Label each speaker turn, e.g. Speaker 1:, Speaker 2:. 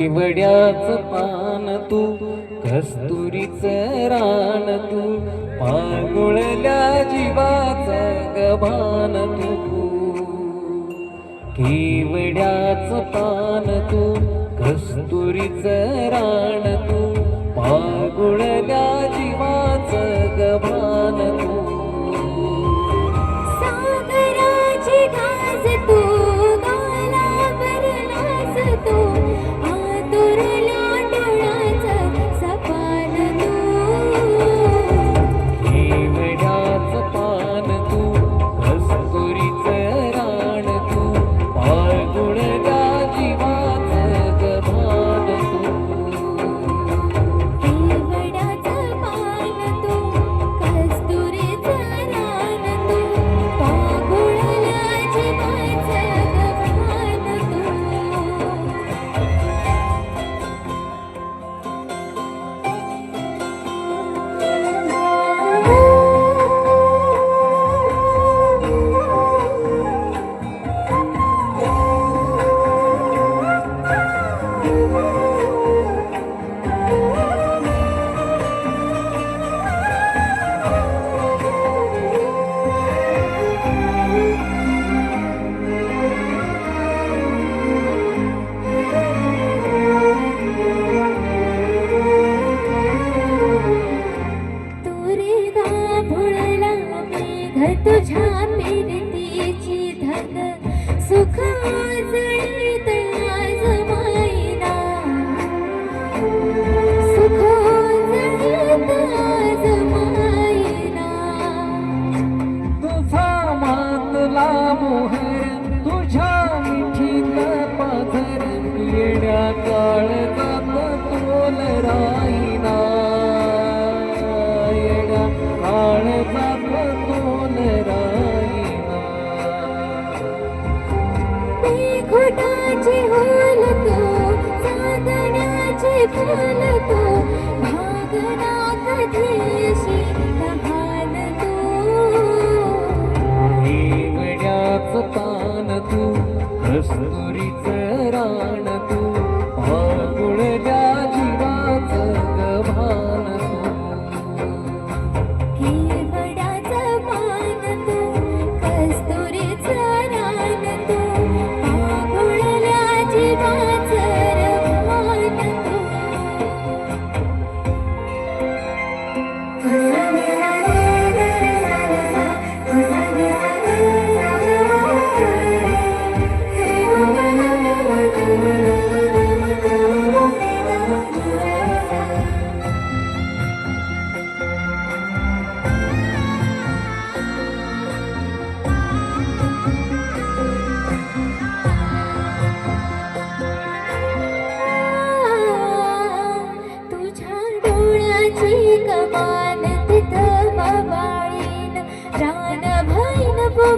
Speaker 1: हिवड्याचं पान तू कस्तुरीचं रान तू पागुळल्या जीवाचा गभान तू. हिवड्याच पान तू कस्तुरीच रान तू पागुळल्या जीवाच गभान तू.
Speaker 2: तुझ्या फिरतीची धन सुख जळीत आज मायना सुख
Speaker 1: ধান তো ভাগনা